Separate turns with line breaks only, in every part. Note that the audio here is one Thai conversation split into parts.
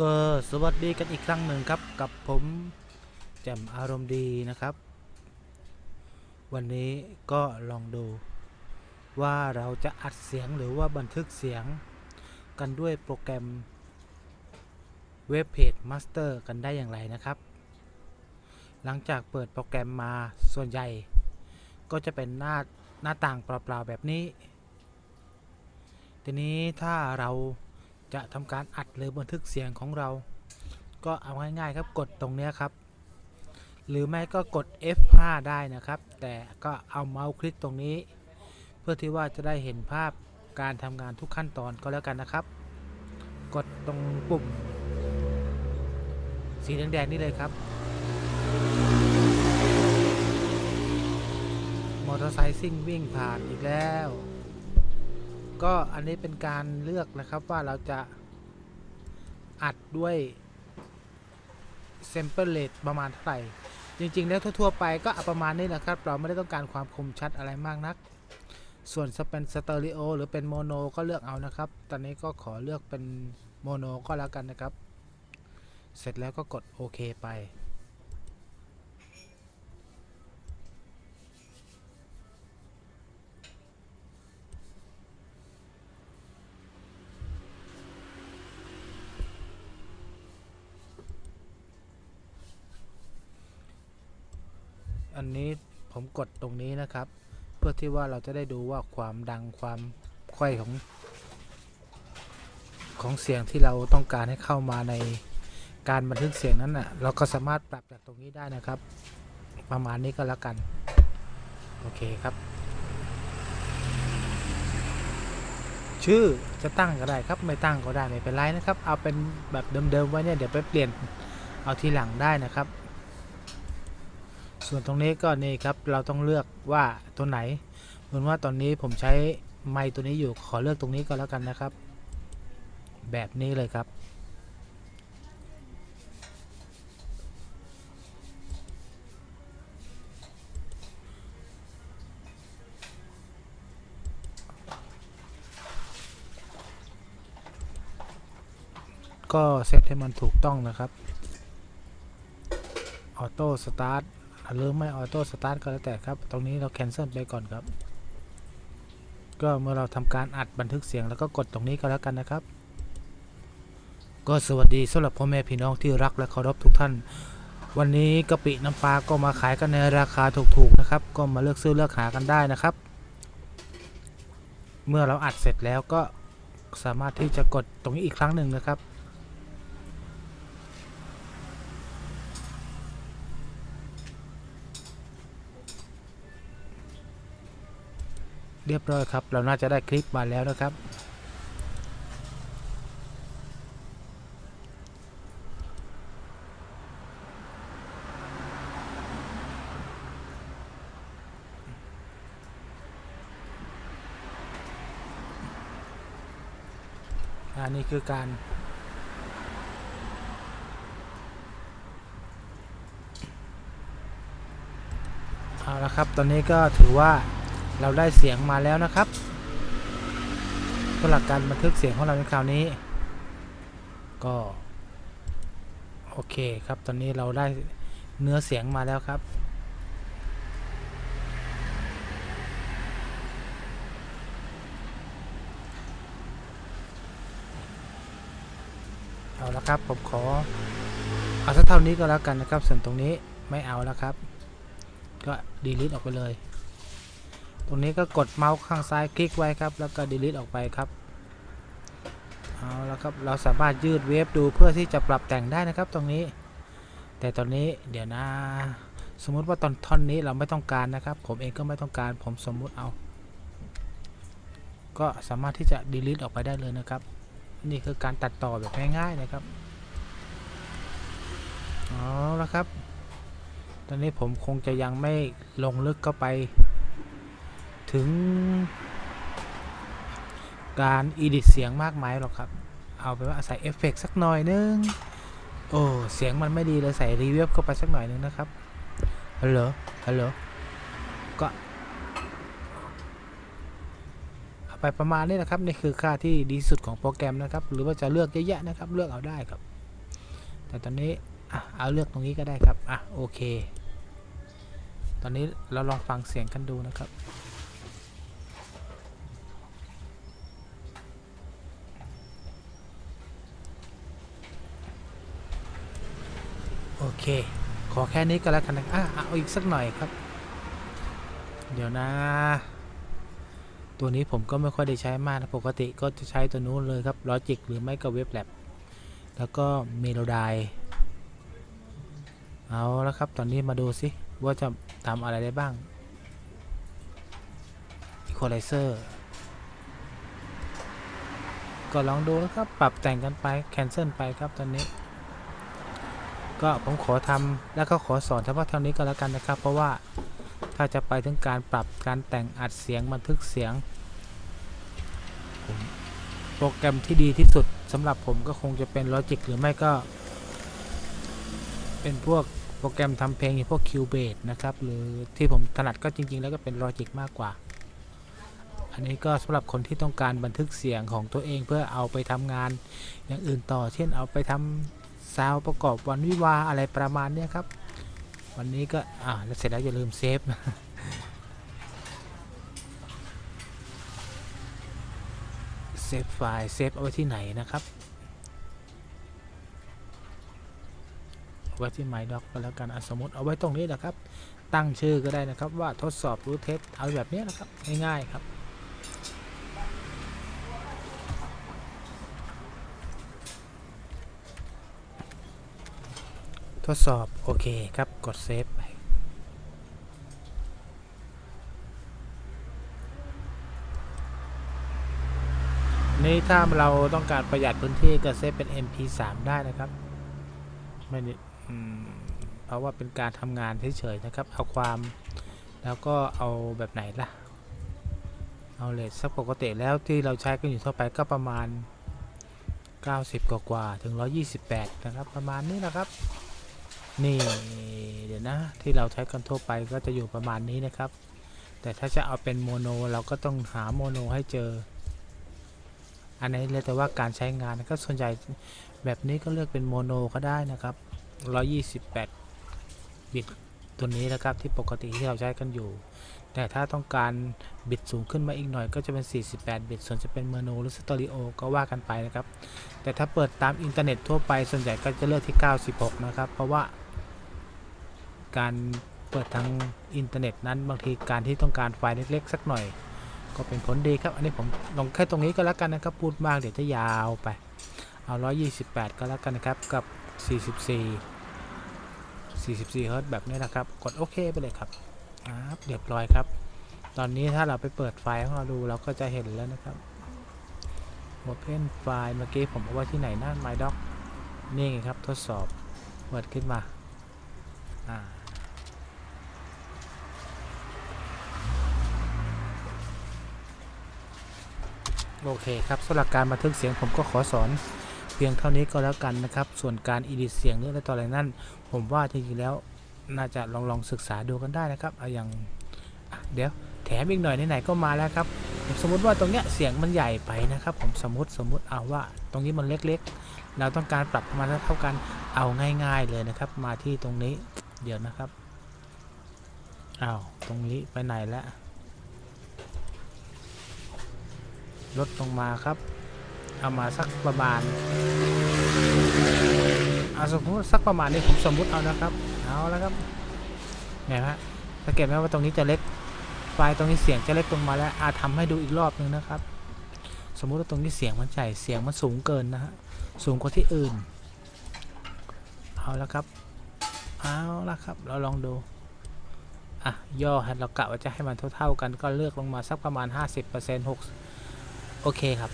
ก็สวัสดีกันอีกครั้งหนึ่งครับกับผมแจ่มอารมณ์ดีนะครับ วันนี้ก็ลองดูว่าเราจะอัดเสียงหรือว่าบันทึกเสียงกันด้วยโปรแกรมเว็บเพจ Master กันได้อย่างไรนะครับ หลังจากเปิดโปรแกรมมาส่วนใหญ่ ก็จะเป็นหน้าหน้าต่างเปล่าๆแบบนี้ ทีนี้ถ้าเรา จะทำการอัดหรือบันทึกเสียงของเรา ก็เอาง่ายๆครับกดตรงนี้ครับ หรือไม่ก็กด F5 ได้นะครับ แต่ก็เอาเมาส์คลิกตรงนี้ เพื่อที่ว่าจะได้เห็นภาพการทำงานทุกขั้นตอนก็แล้วกันนะครับ กดตรงปุ่ม สีแดงๆนี่เลยครับ มอเตอร์ไซค์ซิ่งวิ่งผ่านอีกแล้ว ก็อันนี้เป็นการเลือกนะครับว่าเราจะอัดด้วย sample rate ประมาณเท่าไหร่ จริง ๆ แล้วทั่ว ๆ ไปก็เอาประมาณนี้นะครับ เราไม่ได้ต้องการความคมชัดอะไรมากนัก ส่วนจะเป็นสเตอริโอหรือเป็นโมโนก็เลือกเอานะครับ ตอนนี้ก็ขอเลือกเป็นโมโนก็แล้วกันนะครับ เสร็จแล้วก็กดโอเคไป อันนี้ผมกดตรงนี้นะครับ เพื่อที่ว่าเราจะได้ดูว่าความดังความค่อยของ ของเสียงที่เราต้องการให้เข้ามาในการบันทึกเสียงนั้นน่ะเราก็สามารถปรับจากตรงนี้ได้นะครับ ประมาณนี้ก็แล้วกัน โอเคครับ ชื่อจะตั้งก็ได้ครับ ไม่ตั้งก็ได้ไม่เป็นไรนะครับ เอาเป็นแบบเดิมๆไว้เนี่ยเดี๋ยวไปเปลี่ยนเอาทีหลังได้นะครับ ส่วนตรงนี้ก็นี่ครับเราต้องเลือกว่าตัวไหนเหมือนว่าตอนนี้ผมใช้ไมค์ตัวนี้อยู่ขอเลือกตรงนี้ก็แล้วกันนะครับ แบบนี้เลยครับ ก็เซตให้มันถูกต้องนะครับออโต้สตาร์ท หรือไม่ออโต้สตาร์ทก็แล้วแต่ครับ ตรงนี้เราแคนเซิลไปก่อนครับ ก็เมื่อเราทำการอัดบันทึกเสียงแล้วก็กดตรงนี้ก็แล้วกันนะครับ ก็สวัสดีสำหรับพ่อแม่พี่น้องที่รักและเคารพทุกท่าน วันนี้กะปิน้ำปลาก็มาขายกันในราคาถูกๆนะครับ ก็มาเลือกซื้อเลือกหากันได้นะครับ เมื่อเราอัดเสร็จแล้วก็สามารถที่จะกดตรงนี้อีกครั้งหนึ่งนะครับ เรียบร้อยครับ เราน่าจะได้คลิปมาแล้วนะครับ อันนี้คือการเอาละครับ ตอนนี้ก็ถือว่า เราได้เสียงมาแล้วนะครับสำหรับการบันทึกเสียงของเราในคราวนี้ ก็โอเคครับตอนนี้เราได้เนื้อเสียงมาแล้วครับ เอาละครับผมขอเอาสักเท่านี้ก็แล้วกันนะครับส่วนตรงนี้ไม่เอาแล้วครับ ก็ดีลิทออกไปเลย ตรงนี้ก็กดเมาส์ข้างซ้ายคลิกไว้ครับ แล้วก็ดีลิทออกไปครับเอาและครับเราสามารถยืดเวฟดูเพื่อที่จะปรับแต่งได้นะครับตรงนี้ แต่ตอนนี้เดี๋ยวนะ สมมุติว่าตอนท่อนนี้เราไม่ต้องการนะครับ ผมเองก็ไม่ต้องการผมสมมุติเอา ก็สามารถที่จะดีลิทออกไปได้เลยนะครับ นี่คือการตัดต่อแบบง่ายๆนะครับเอาละครับ ตอนนี้ผมคงจะยังไม่ลงลึกเข้าไป ถึง การอีดิทเสียงมากมายหรอกครับ เอาไปว่าใส่เอฟเฟกต์สักหน่อยนึง โอ้เสียงมันไม่ดีเลยใส่รีเวิร์บเข้าไปสักหน่อยนึงนะครับฮัลโหลฮัลโหลก็เอาไปประมาณนี้นะครับนี่คือค่าที่ดีสุดของโปรแกรมนะครับ หรือว่าจะเลือกเยอะๆนะครับ เลือกเอาได้ครับ แต่ตอนนี้อะเอาเลือกตรงนี้ก็ได้ครับอะโอเค ตอนนี้เราลองฟังเสียงกันดูนะครับ เค ขอแค่นี้ก็แล้วกันนะอะเอาอีกสักหน่อยครับ เดี๋ยวนะ ตัวนี้ผมก็ไม่ค่อยได้ใช้มากนะปกติก็จะใช้ตัวนู้นเลยครับ Logic หรือไม่ก็ Web Lab แล้วก็ Melody เอาแล้วครับ ตอนนี้มาดูสิว่าจะทำอะไรได้บ้าง Equalizer ก็ลองดูนะครับ ปรับแต่งกันไป Cancel ไปครับตอนนี้ ก็ผมขอทำแล้วก็ขอสอนเฉพาะเท่านี้ก็แล้วกันนะครับ เพราะว่าถ้าจะไปถึงการปรับการแต่งอัดเสียงบันทึกเสียง โปรแกรมที่ดีที่สุดสำหรับผมก็คงจะเป็น Logic หรือไม่ก็ เป็นพวกโปรแกรมทำเพลงอย่างพวก Cubase นะครับ หรือที่ผมถนัดก็จริง ๆ แล้วก็เป็น Logic มากกว่า อันนี้ก็สำหรับคนที่ต้องการบันทึกเสียงของตัวเองเพื่อเอาไปทำงานอย่างอื่นต่อ เช่นเอาไปทำ ซาวประกอบวันวิวาอะไรประมาณเนี้ยครับ วันนี้ก็อ่าแล้วเสร็จแล้วอย่าลืมเซฟนะเซฟไฟล์เซฟเอาไว้ที่ไหนนะครับเอาไว้ที่ My Doc ก็แล้วกันอสมมติเอาไว้ตรงนี้นะครับ ตั้งชื่อก็ได้นะครับว่าทดสอบรู้เทสเอาแบบนี้นะครับง่ายๆครับ ดสอบ โอเคครับ กดเซฟไปนี่ถ้าเราต้องการประหยัดพื้นที่ก็เซฟเป็น MP3 ได้นะครับ ไม่ได้อืมเพราะว่าเป็นการทำงานเฉยๆนะครับ เอาความแล้วก็เอาแบบไหนล่ะ เอาเลทสักปกติแล้วที่เราใช้กันอยู่ทั่วไปก็ประมาณ 90 กว่าๆถึง 128 นะครับ ประมาณนี้นะครับ นี่เดี๋ยวนะที่เราใช้กันทั่วไปก็จะอยู่ประมาณนี้นะครับ แต่ถ้าจะเอาเป็นโมโนเราก็ต้องหาโมโนให้เจอ อันนี้เลยแต่ว่าการใช้งานก็ส่วนใหญ่แบบนี้ก็เลือกเป็นโมโนก็ได้นะครับ 128 บิตตัวนี้นะครับที่ปกติที่เราใช้กันอยู่ แต่ถ้าต้องการบิตสูงขึ้นมาอีกหน่อยก็จะเป็น 48 บิต ส่วนจะเป็นโมโนหรือสตอริโอก็ว่ากันไปนะครับ แต่ถ้าเปิดตามอินเทอร์เน็ตทั่วไปส่วนใหญ่ก็จะเลือกที่ 96 นะครับ เพราะว่า การเปิดทางอินเทอร์เน็ตนั้นบางทีการที่ต้องการไฟล์เล็กๆ สักหน่อย ก็เป็นผลดีครับ อันนี้ผมลงแค่ตรงนี้ก็แล้วกันนะครับ พูดมากเดี๋ยวจะยาวไป เอา 128 ก็แล้วกันนะครับ กับ 44 44เฮิร์ตซ์แบบนี้นะครับ กดโอเคไปเลยครับครับเรียบร้อยครับ ตอนนี้ถ้าเราไปเปิดไฟล์ของเราดูเราก็จะเห็นแล้วนะครับ Open ไฟล์เมื่อกี้ผมเอาไว้ที่ไหนนะ My Doc นี่ไงครับทดสอบเปิดขึ้นมาอ่า โอเคครับสำหรับการบันทึกเสียงผมก็ขอสอน เพียงเท่านี้ก็แล้วกันนะครับ ส่วนการอีดิเสียงหรืออะไรต่ออะไรนั่น ผมว่าจริงๆแล้วน่าจะลองลองศึกษาดูกันได้นะครับเอาอย่างเดี๋ยวแถมอีกหน่อยไหนๆก็มาแล้วครับสมมุติว่าตรงเนี้ยเสียงมันใหญ่ไปนะครับ ผมสมมติสมมติเอาว่า ตรงนี้มันเล็กๆ เราต้องการปรับมาเท่ากันเอาง่าย ๆเลยนะครับ มาที่ตรงนี้เดี๋ยวนะครับอ้าวตรงนี้ไปไหนแล้ว ลดลงมาครับ เอามาสักประมาณเอาสมมติสักประมาณนี้ผมสมมุติเอานะครับเอาแล้วครับไงฮะสังเกตไหมว่าตรงนี้จะเล็กไฟล์ตรงนี้เสียงจะเล็กลงมาแล้วอาทำให้ดูอีกรอบนึงนะครับ สมมุติว่าตรงนี้เสียงมันใหญ่เสียงมันสูงเกินนะฮะสูงกว่าที่อื่นเอาแล้วครับเอาละครับ เราลองดูอะย่อให้เรากะว่าจะให้มันเท่า ๆกันก็เลือกลงมาสักประมาณ 50% 6 โอเคครับ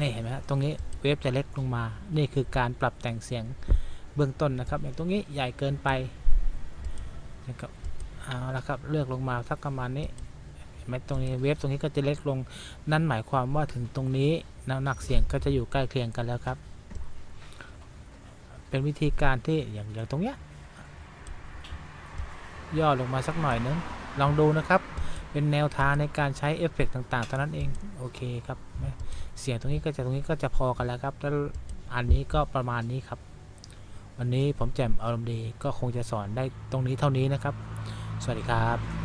นี่เห็นไหมฮะตรงนี้เวฟจะเล็กลงมา นี่คือการปรับแต่งเสียงเบื้องต้นนะครับ อย่างตรงนี้ใหญ่เกินไปนะครับเอาละครับเลือกลงมาสักประมาณนี้เห็นไหมตรงนี้เวฟตรงนี้ก็จะเล็กลง นั่นหมายความว่าถึงตรงนี้น้ำหนักเสียงก็จะอยู่ใกล้เคียงกันแล้วครับ เป็นวิธีการที่อย่างอย่างตรงเนี้ยย่อลงมาสักหน่อยนึงลองดูนะครับ เป็นแนวทางในการใช้เอฟเฟกต์ต่างๆเท่านั้นเองโอเคครับเสียงตรงนี้ก็จะตรงนี้ก็จะพอกันแล้วครับแล้วอันนี้ก็ประมาณนี้ครับ วันนี้ผมแจ่มอารมณ์ดีก็คงจะสอนได้ตรงนี้เท่านี้นะครับ สวัสดีครับ